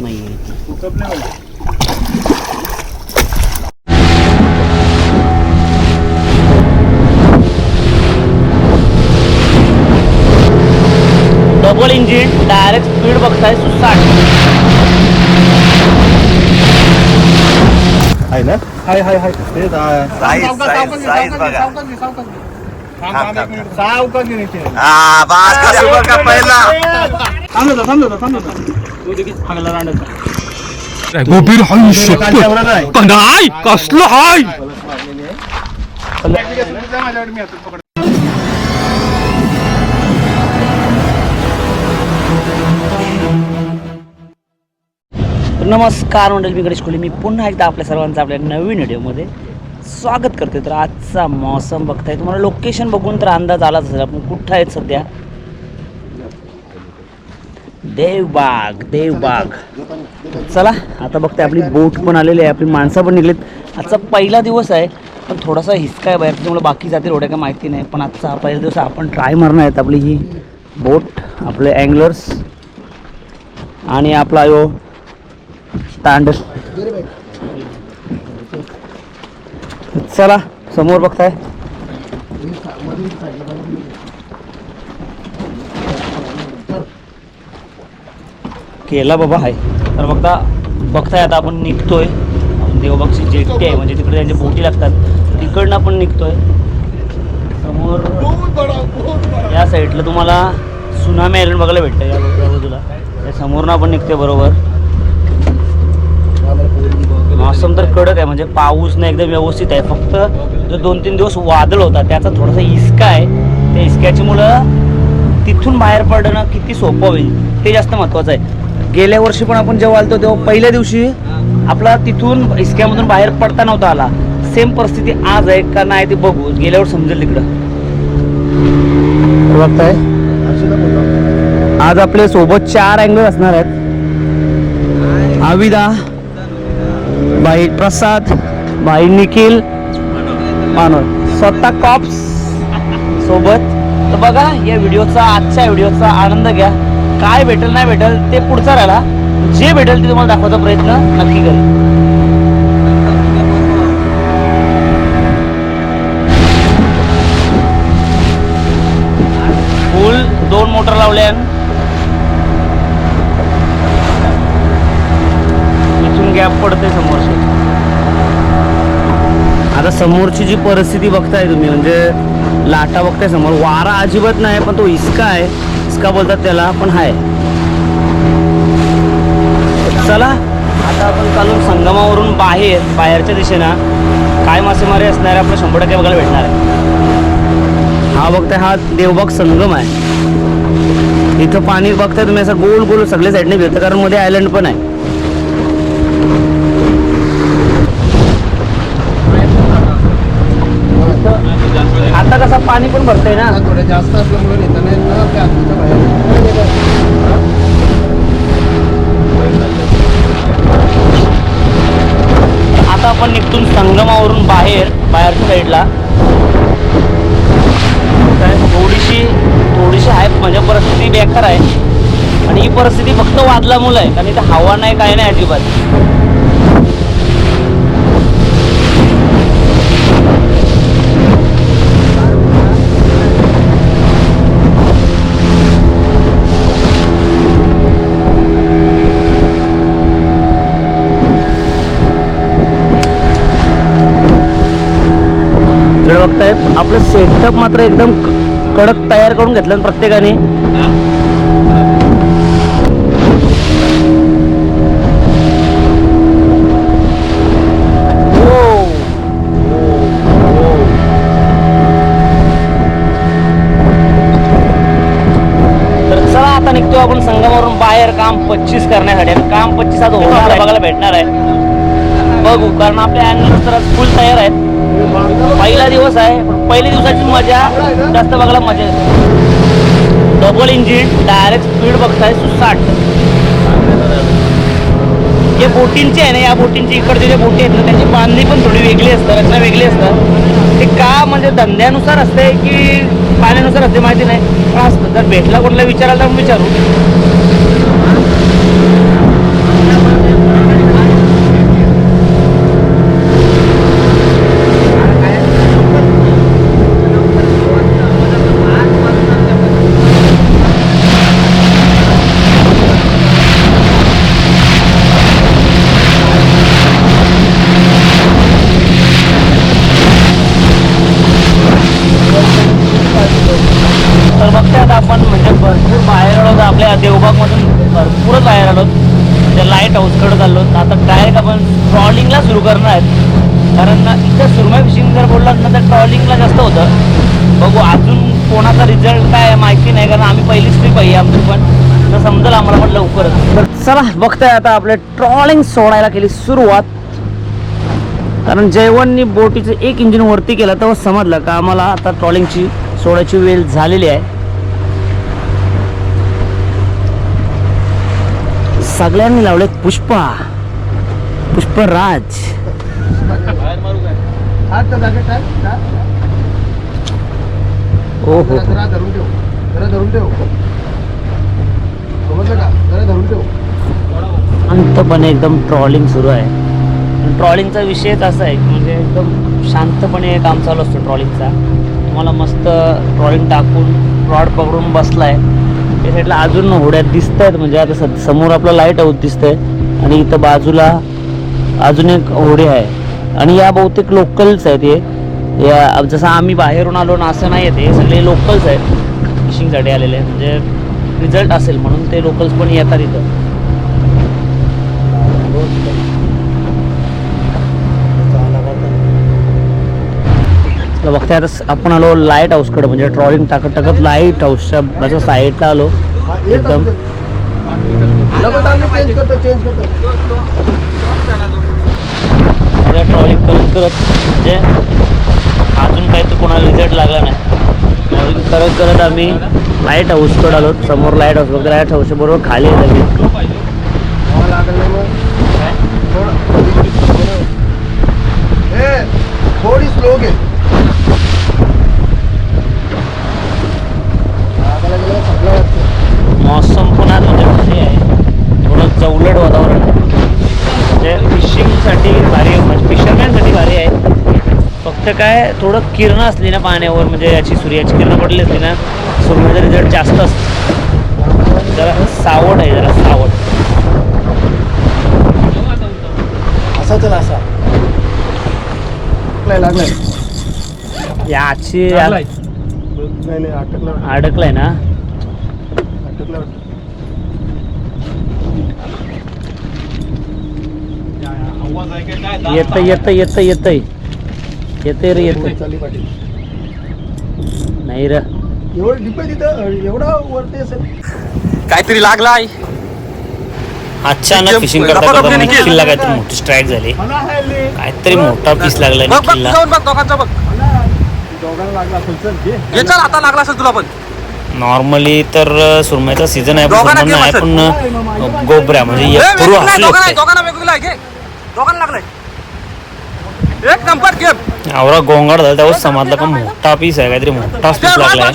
नाही double engine direct speed बघताय साठ आहे ना? हाय हाय हाय. ते साईज बघा. सावकाश हा बास का पहिला. थांबलो थांबलो थांबलो हाय शपथ कसलं हाय नमस्कार मंडळी मी गणेश कोहली मी पुन्हा एकदा आपल्या सर्वांचं आपल्या नवीन व्हिडिओमध्ये स्वागत करते तर आजचा मौसम बघताय तुम्हाला लोकेशन बघून तर अंदाज आलाच असेल. आपण कुठं आहेत सध्या? देवबाग देवबाग. चला आता बघताय आपली बोट पण आलेली आहे आपली माणसं पण निघलीत. आजचा पहिला दिवस आहे पण थोडासा हिसका आहे बाहेर त्याच्यामुळे बाकी जातील एवढ्या काय माहिती नाही. पण आजचा हा पहिला दिवस आपण ट्राय मारणार आहेत आपली ही बोट आपले अँगलर्स आणि आपला यो तांड. चला समोर बघताय. केला बाबा आहे. तर बघता बघताय आता आपण निघतोय. देवबागची जेट्टी आहे म्हणजे तिकडे त्यांच्या बोटी लागतात. तिकडनं आपण निघतोय. समोर या साईडला तुम्हाला सुनामी आयलंड बघायला भेटतं या बाजूला. त्या समोरनं आपण निघतोय बरोबर. मौसम तर कडक आहे म्हणजे पाऊस नाही एकदम व्यवस्थित आहे. फक्त जो दोन तीन दिवस वादळ होता त्याचा थोडासा इसका आहे. त्या इस्क्याची मुलं तिथून बाहेर पडणं किती सोपं होईल ते जास्त महत्त्वाचं आहे. गेल्या वर्षी पण आपण जेव्हा आलतो तेव्हा पहिल्या दिवशी आपला तिथून इस्क्यामधून बाहेर पडता नव्हता आला. सेम परिस्थिती आज आहे का नाही ते बघू. गेल्यावर समजेल तिकडं. बघताय आज आपले सोबत चार अँगल असणार आहेत. आविदा भाई प्रसाद भाई निखिल मानव स्वतः कॉप्स सोबत. तर बघा या व्हिडिओचा आजच्या व्हिडिओचा आनंद घ्या. काय भेटेल नाही भेटेल ते पुढचा राहिला. जे भेटेल ते तुम्हाला दाखवायचा प्रयत्न नक्की करेल फुल दोन मोटर लावल्या इथून गॅप पडते समोरची. आता समोरची जी परिस्थिती बघताय तुम्ही म्हणजे लाटा बघताय समोर. वारा अजिबात नाही पण तो इसका आहे. इस्का बोलतात त्याला पण आहे चला आता आपण चालून संगमावरून बाहेर बाहेरच्या दिशेनं. काय मासेमारी असणार आहे शंभर टक्के बघायला भेटणार आहे. हा बघताय हा देवबाग संगम आहे. इथं पाणी बघताय तुम्ही असं गोल गोल सगळ्या साईडने भेटतं कारण मध्ये आयलंड पण आहे. आता कसं पाणी पण भरतंय ना. थोडं जास्त असल्यामुळे नेता नाही ना त्या आतच्या बाहेर आता आपण निघतून संगमावरून बाहेर बाहेरच्या साईडला थोडीशी थोडीशी आहे म्हणजे परिस्थिती बेकार आहे. आणि ही परिस्थिती फक्त वादलामुळे आहे कारण इथं हवा नाही काय नाही अजिबात तर बघताय आपलं सेटअप मात्र एकदम कडक तयार करून घेतलं ना प्रत्येकाने. हो. तर चला आता निघतो आपण संगमावरून बाहेर. काम पच्चीस करण्यासाठी. काम पच्चीस आज होणार बघायला भेटणार आहे. बघू कारण आपले अँगल तर फुल तयार आहेत. पहिला दिवस आहे पण पहिल्या दिवसाची मजा जास्त बघायला मजा येते. डबल इंजिन डायरेक्ट स्पीड बघताय सुसाट. जे बोटींचे आहे ना या बोटींची इकडचे जे बोटी आहेत ना त्यांची बांधणी पण थोडी वेगळी असतात रचना वेगळी असतात ते का म्हणजे धंद्यानुसार असते की पाण्यानुसार असते माहिती नाही. पण असतं? जर भेटला कोणाला विचारायला तर विचारू. आपण म्हणजे भरपूर बाहेर आलो आपल्या देवबागमधून भरपूरच बाहेर आलो म्हणजे लाइट हाऊसकडे चाललो आता डायरेक्ट आपण ट्रॉलिंगला सुरू करणार आहेत. कारण इथं सुरमय फिशिंग जर बोललात ना तर ट्रॉलिंगला जास्त होतं. बघू अजून कोणाचा रिझल्ट काय माहिती नाही कारण आम्ही पहिलीच ट्रीप आहे आमची पण तर समजेल आम्हाला पण लवकरच. चला बघताय आता आपले ट्रॉलिंग सोडायला केली सुरुवात. कारण जयवननी बोटीचं एक इंजिन वरती केलं तेव्हा समजलं का आम्हाला आता ट्रॉलिंगची सोडायची वेळ झालेली आहे. सगळ्यांनी लावले पुष्पा. पुष्पराज. हो जरा जरा धरून ठेव जरा धरून ठेव. समजलं का? जरा धरून ठेव. शांतपणे एकदम ट्रॉलिंग सुरू आहे. ट्रॉलिंगचा विषयच असा आहे की म्हणजे एकदम शांतपणे काम चालू असतो ट्रॉलिंगचा तुम्हाला मस्त ट्रॉलिंग टाकून रॉड पकडून बसलाय. या साईडला अजून होड्या दिसत आहेत म्हणजे आता समोर आपलं लाइट हाऊस दिसतंय. आणि इथं बाजूला अजून एक होडी आहे. आणि या बहुतेक लोकल्स आहेत हे. या जसं आम्ही बाहेरून आलो ना असं नाही आहे ते सगळे लोकल्स आहेत. फिशिंगसाठी आलेले म्हणजे रिझल्ट असेल म्हणून ते लोकल्स पण येतात इथं. तर आता स- आपण आलो लाइट हाऊसकडे म्हणजे ट्रॉलिंग टाकत टाकत लाइट हाऊसच्या माझ्या साईडला आलो. एकदम. ट्रॉलिंग करत करत. म्हणजे अजून काही तर कोणाला रिझल्ट लागला नाही. ट्रॉलिंग करत करत आम्ही लाइट हाऊसकडे आलो. समोर लाइट हाऊस बघतो लाइट हाऊसच्या बरोबर खाली आहे लगेच हवा लागल नाही मग थोडं ए थोडी स्लो घे लागायला गेलं सगळं वाटतं मौसम पण आज म्हणजे भारी आहे थोडं जवलट वातावरण आहे म्हणजे फिशिंगसाठी भारी आहे. म्हणजे फिशरमॅनसाठी भारी आहे. फक्त काय थोडं किरणं असली ना पाण्यावर म्हणजे याची सूर्याची किरणं पडली असली ना सूर्याचा रिझल्ट जास्त असतो. जरा सावड आहे जरा सावड असा चला असा. लागलाय? लागलाय. याची नाही नाही अटकला. अडकलाय ना. येत येत येत येत येते रे येत नाही र. काहीतरी लागलाय. अचानक फिशिंग करता काहीतरी मोठी स्ट्राईक झाली. काहीतरी मोठा पीस लागला बघ बघ निखिलला जाऊन बघ दोघांचा बघ. दोघांना लागला असेल चल घे. ये चल आता लागला असेल तुला पण. नॉर्मली तर सुरमईचा सीझन आहे पण दोघांना सुरमई नाही गेम पण गोबऱ्या म्हणजे एक असले. दोघांना वेगवेगळा आहे घे दोघांना लागलाय. एक नंबर गेम. आवरा गोंगाड झाला तेव्हा समजलं का मोठा पीस आहे काहीतरी मोठा पीस लागलाय.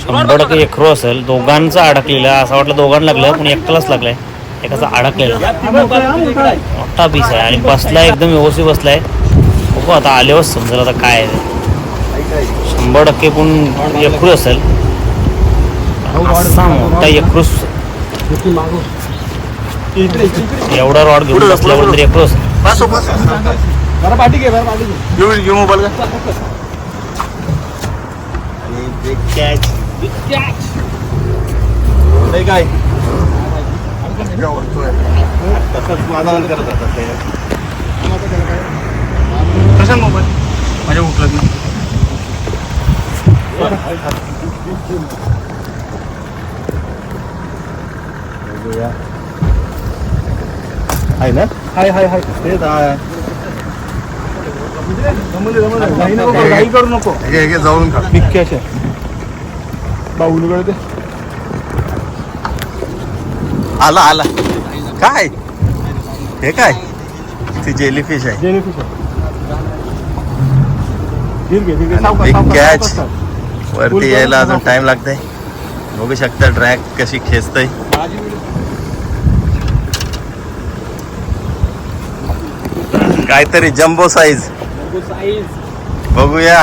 शंभर टक्के एकरो असेल. दोघांचा अडकलेला असं वाटलं दोघांना लागलं पण एकट्यालाच लागलाय. एकाचा अडकलेला. मोठा पीस आहे. आणि बसलाय एकदम व्यवस्थित बसलाय. बघू आता आल्यावर समजेल आता काय आहे. शंभर टक्के पण एकरू असेल. असा मोठा एकरूस एवढा रॉड घेऊन बसल्यावर तरी बस. जरा पाठी घे जरा पाठी घे. घेऊ घेऊ मोबाईल का? catch. नाही काय. तसंच करत होता ते. कशा मोबाईल माझ्या उठला की. आहे ना? हाय हाय हाय. तेच नको करू, घाई करू नको. हे घे जाऊन खा. बिक्की असे बाहुलीकडे ते आला आला. काय? हे काय? ती जेलीफिश आहे. जेलीफिश आहे. धीर घे धीर घे. सावकाश, Big सावकाश, catch. सावकाश चाल. वरती यायला अजून टाइम लागतंय. बघू शकता ट्रॅक कशी खेचतय. काहीतरी जम्बो साईज बघूया.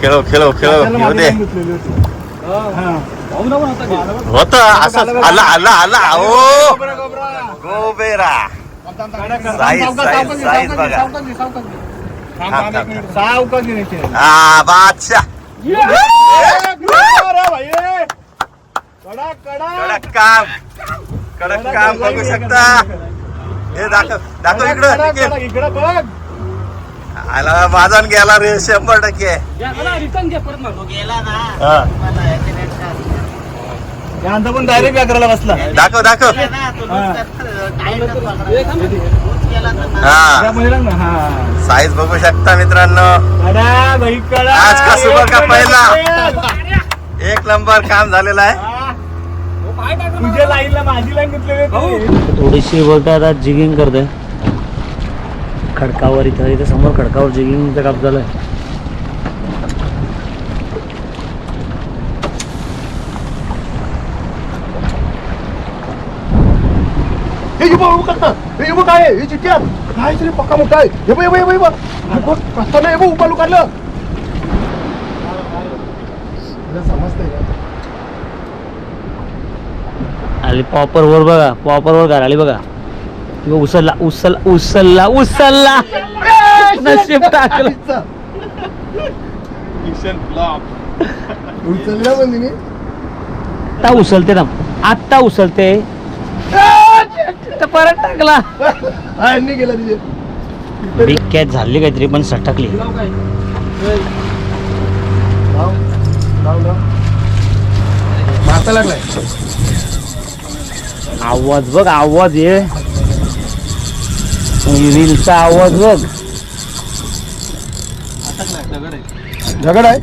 खेळो खेळो खेळो मागे दे. होती. हा. होत. असं आला आला आला. ओ गोबेरा साईज साईज साईज बघा. हा बादशाह. कडक काम. कडक काम बघू शकता. हे दाखव दाखव इकडं. इकडं. बघ. आला गेला रे शंभर टक्के. यांचा पण डायरेक्ट व्याकराला बसला. दाखव दाखव. हा. हा. साईज बघू शकता मित्रांनो. आज का सुबह का पहिला? एक नंबर काम झालेलं आहे. तुझ्या लाईनला माझी लाईन घेतली थोडीशी बोलते आता जिगिंग करते. खडकावर इथं इथे समोर खडकावर जिगिंगचा चालू आहे. हे बघ बघ करता. हे बघ काय आहे? हे चिठ्ठ्या काय तरी पक्का मोठा आहे. हे बघ हे बघ हे बघ, हे बघ. हे बघ कसं नाही हे बघ उपालू काढलं. समजतंय. का आली पॉपरवर बघा पॉपरवर घाली बघा. किंवा उसलला उसल उसलला उसलला नशीब टाकलं. उचलला उसलते ना आत्ता उसलते परत टाकला. बिग कॅच झाली काहीतरी पण सटकली. मारता लागलाय. आवाज बघ आवाज ये. रीलचा आवाज बघ. दगड आहे.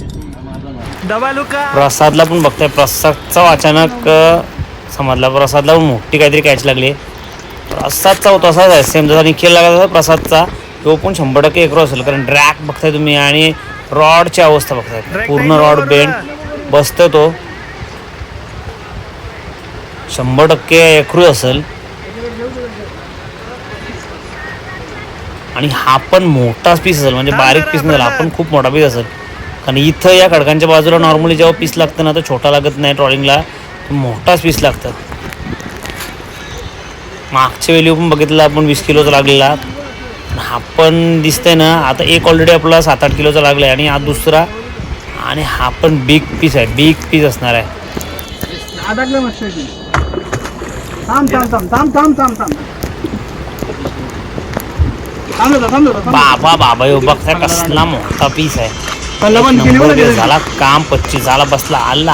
प्रसादला पण बघताय. प्रसादचा अचानक अ, समजला. प्रसादला पण मोठी काहीतरी कॅच लागली. प्रसादचा होतो असाच आहे सेम जसा निखिल लागला तसा प्रसादचा. तो पण शंभर टक्के एकरो असेल कारण ड्रॅक बघताय तुम्ही आणि रॉडची अवस्था बघताय. पूर्ण रॉड बेंड बसतो तो. शंभर टक्के एकरू असेल. आणि हा पण मोठाच पीस असेल म्हणजे बारीक पीस नसेल हा पण खूप मोठा पीस असेल. कारण इथं या खडकांच्या बाजूला नॉर्मली जेव्हा पीस लागतं ना तर छोटा लागत नाही ट्रॉलिंगला मोठाच पीस लागतात. मागच्या वेळी पण बघितलं आपण वीस किलोचा लागलेला हा पण दिसतंय ना आता एक ऑलरेडी आपला सात आठ किलोचा लागला आहे आणि हा दुसरा. आणि हा पण बिग पीस आहे बिग पीस असणार आहे. थांब थांब थांब थांब थांब थांब थांब. बाबा कसला मोठा पीस आहे. झाला काम पच्चीस झाला बसला. आला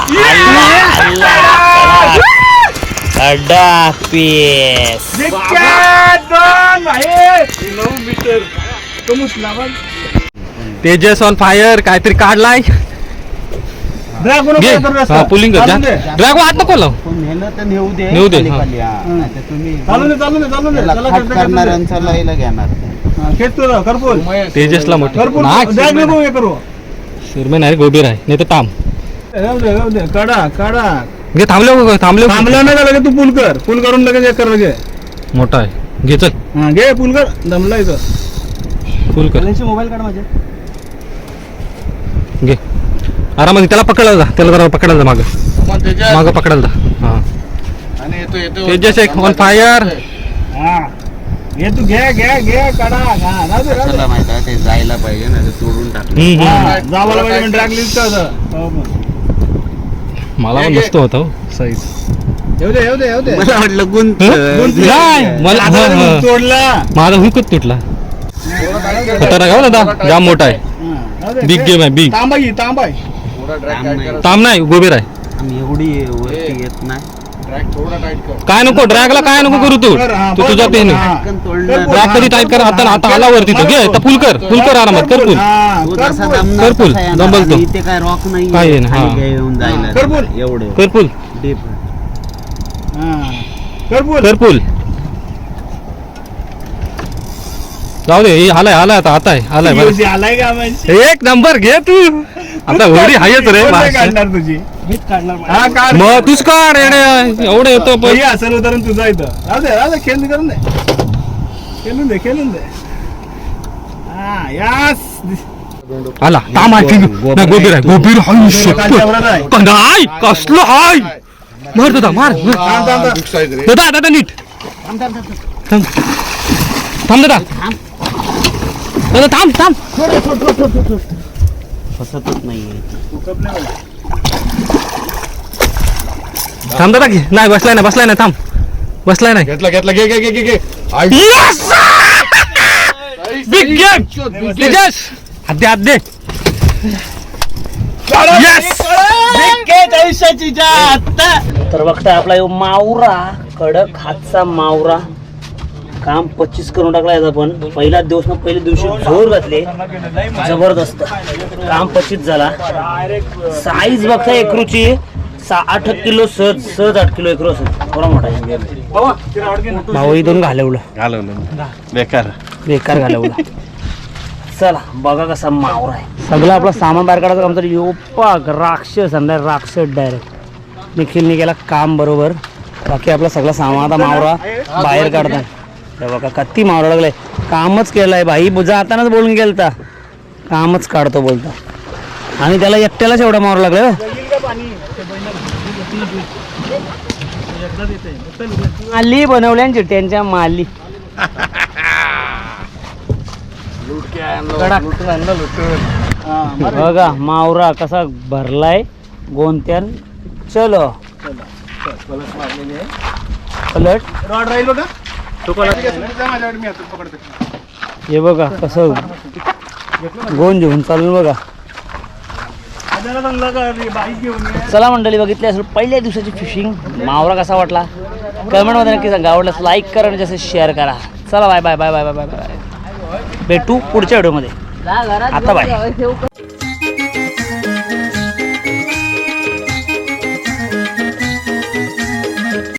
अड्डा तेजस ऑन फायर काहीतरी काढलाय. घे. हा पुलिंग कर. ड्रॅग वाट नको लाव. नेलं तर नेऊ दे. नेऊ दे, खाली हा. खाली, हा. नाहीतर तुम्ही चालून दे चालून दे चालून दे. त्याला चला, खाट करते, करते. करणाऱ्यांचा लयला घेणार. हा, खेच तू राव, करपूल तेजसला मोठं. करपूल नाक ड्रॅग नको हे करू. सुरमे नाही गोबीर आहे नाही तर ताम राहू दे राहू दे. कडा कडा घे थांबले हो, थांबले थांबला नाही का लगेच तू पूल कर. पूल करून लगेच हे कर लगे मोठा आहे. घे चल. हा घे पूल कर. दमला इथं. फुल कर. मोबाईल काढ माझे. घे. आरामात त्याला पकडायला जा. त्याला जरा पकडायला जा माग. माग पकडायला जा. हा. आणि येतो येतो. तेजस एक ऑन फायर हा. घे तू घे घे घे कडा हा, राहू दे, राहू दे. कशाला माहिती आहे ते जायला पाहिजे ना ते तोडून टाकलं. हा, जावाला पाहिजे म्हणजे ड्रॅग लिस्ट हो मग. मला पण मस्त होता हो. साईज येऊ दे येऊ दे येऊ दे. मला वाटलं गुंत नाही मला आता हा, हा. तोडला. माझा हुकच तुटला. खतरनाक आहे हो दादा जाम मोठा आहे. हा, राहू दे. बिग गेम आहे बिग तांबा घे तांबा आहे. ताम नाही. गोबीर आहे आम्ही एवढी वरती येत नाही. काय नको ड्रॅगला काय नको करू तू? तू तुझ्या पेन हा. पटकन ड्रॅग कधी टाईट कर? आता आता आला वरती तो. घे आता फुल कर. फुल कर आरामात. कर फुल हा, तो कर करपूल, तसा येणार. दंबल तो. आणि इथे काय रॉक नाही काय आहे ना, हा. येऊन जायला करपूल. एवढे. कर फुल डीप हा. कर पूल. कर फुल जाऊ दे हे आलाय आलाय आता आता आहे आलाय बरं. आलाय का म्हणजे? एक नंबर घे तू. आता होडी हायच रे. काढणार तुझी? हा काढ. मग तूच काढ येणे एवढं येतो पण. हे असेल उदाहरण तुझा इथं. राहू दे राहू दे खेळून दे करून दे. खेळून दे खेळून दे. हा यास. आला ताम आहे. नाही, गोबीर आहे गोबीर हाय कसलं हाय. मार दादा मार मार. थांब, थांब, थांब. दादा दादा नीट. थांब. थांब. दादा. दादा थांब थांब. फसतच नाहीये. थांब दादा घे. नाही बसलाय ना बसलाय ना थांब. बसलाय नाही. घेतला घेतला घे घे घे घे घे. आई. गेम तेजस हात दे हात दे. तर बघताय आपला मावरा कडक हातचा मावरा. काम पच्चीस करून टाकला याचा पण पहिला दिवस ना पहिल्या दिवशी जोर घातले. जबरदस्त. काम पच्चीस झाला. साईज बघता एकरूची. सा आठ किलो सहज सहज आठ किलो एकरू थोडा मोठा. भाऊ इथून घालवलं. घालवलं. बेकार. बेकार घालवला. चला बघा कसा मावरा आहे. सगळं आपलं सामान बाहेर काढायचं काम तर योपाक राक्षस आणलाय राक्षस डायरेक्ट निखिलने केला काम बरोबर. बाकी आपलं सगळं सामान आता मावरा बाहेर काढताय. हे बघा कत्ती मावरा लागलाय कामच केलंय भाई. जातानाच बोलून गेलता. कामच काढतो बोलता. आणि त्याला एकट्यालाच एवढा मावरा लागलाय हो. माली बनवल्या चिट्ट्यांच्या माली. बघा मावरा कसा भरलाय. गोंत्यान. चलो. पलट रॉड राहिलो ना माझ्याकडे मी आता पकडतो. हे बघा कसं गोंद घेऊन चालून बघा. बाईक घेऊन ये. चला मंडळी बघितली असेल पहिल्या दिवसाची फिशिंग. मावरा कसा वाटला? कमेंटमध्ये नक्की सांगा. आवडल्यास लाईक करा आणि जसं शेअर करा. चला bye bye bye bye bye bye bye भेटू पुढच्या व्हिडिओमध्ये आता बाय